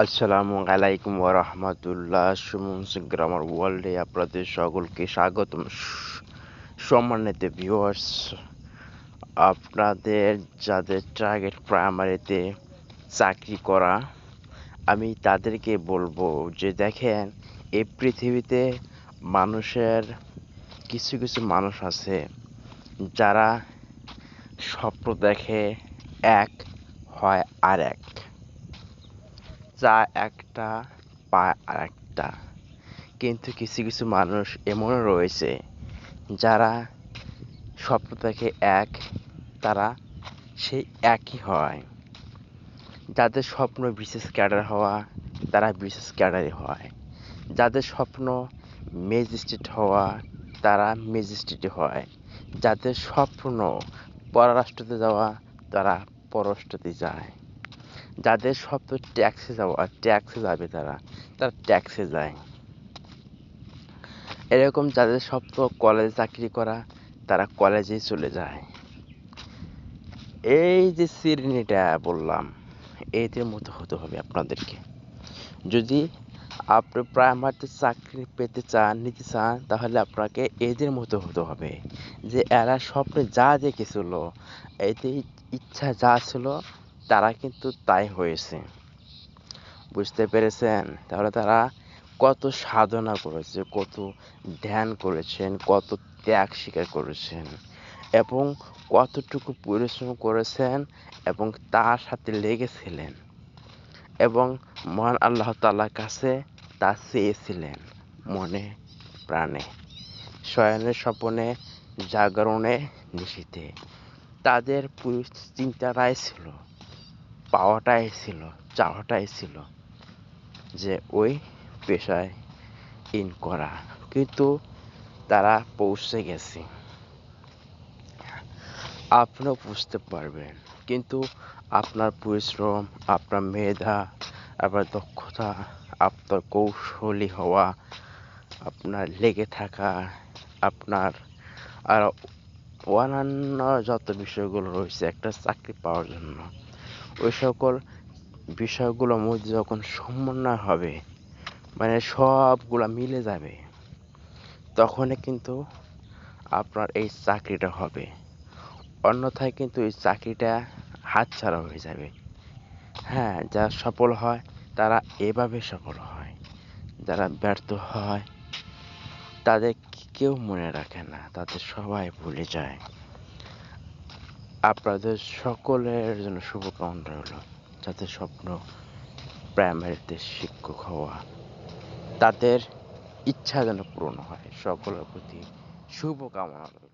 আসসালামু আলাইকুম ওরহমতুল্লাহ সুমন গ্রামার ওয়ার্ল্ডে আপনাদের সকলকে স্বাগতম। সম্মানিত ভিউয়ার্স, আপনাদের যাদের টার্গেট প্রাইমারিতে চাকরি করা, আমি তাদেরকে বলব যে দেখেন এই পৃথিবীতে মানুষের কিছু কিছু মানুষ আছে, যারা স্বপ্ন দেখে এক হয় আর এক চা একটা পায় আর একটা। কিন্তু কিছু কিছু মানুষ এমনও রয়েছে যারা স্বপ্ন দেখে এক, তারা সেই একই হয়। যাদের স্বপ্ন বিশেষ ক্যাডার হওয়া, তারা বিশেষ ক্যাডারই হয়। যাদের স্বপ্ন ম্যাজিস্ট্রেট হওয়া, তারা ম্যাজিস্ট্রেটই হয়। যাদের স্বপ্ন পররাষ্ট্রতে যাওয়া, তারা পররাষ্ট্রতে যায়। যাদের স্বপ্ন ট্যাক্সে যাওয়া ট্যাক্সে যাবে তারা তারা ট্যাক্সে যায়। এরকম যাদের স্বপ্ন কলেজে চাকরি করা, তারা কলেজেই চলে যায়। এই যে শ্রেণীটা বললাম, এদের মতো হতে হবে আপনাদেরকে। যদি আপনি প্রাইমারিতে চাকরি পেতে চান, নিতে চান, তাহলে আপনাকে এদের মতো হতে হবে যে এরা স্বপ্নে যা দেখেছিল এতে ইচ্ছা যা ছিল তারা কিন্তু তাই হয়েছে। বুঝতে পেরেছেন? তাহলে তারা কত সাধনা করেছে, কত ধ্যান করেছেন, কত ত্যাগ স্বীকার করেছেন এবং কতটুকু পরিশ্রম করেছেন এবং তার সাথে লেগেছিলেন এবং মহান আল্লাহ তাআলার কাছে তা চেয়েছিলেন মনে প্রাণে। শয়নের স্বপনে জাগরণে নিশীথে। তাদের পুরো চিন্তাটাই ছিল। পাওয়াটাই ছিল, চাওয়াটাই ছিল যে ওই পেশায় ইন করা। কিন্তু তারা পৌঁছে গেছে। আপনিও বুঝতে পারবেন। কিন্তু আপনার পরিশ্রম, আপনার মেধা, আপনার দক্ষতা, আপনার কৌশলী হওয়া, আপনার লেগে থাকা, আপনার আর অন্যান্য যত বিষয়গুলো রয়েছে, একটা চাকরি পাওয়ার জন্য ওই সকল বিষয়গুলোর মধ্যে যখন সমন্বয় হবে মানে সবগুলা মিলে যাবে, তখনই কিন্তু আপনার এই চাকরিটা হবে। অন্যথায় কিন্তু এই চাকরিটা হাতছাড়া হয়ে যাবে। হ্যাঁ যারা সফল হয়, তারা এভাবে সফল হয়। যারা ব্যর্থ হয়, তাদের কেউ মনে রাখে না, তাদের সবাই ভুলে যায়। আপনাদের সকলের জন্য শুভকামনা রইল। যাদের স্বপ্ন প্রাইমারিতে শিক্ষক হওয়া, তাদের ইচ্ছা যেন পূরণ হয়, সকলের প্রতি শুভকামনা রইল।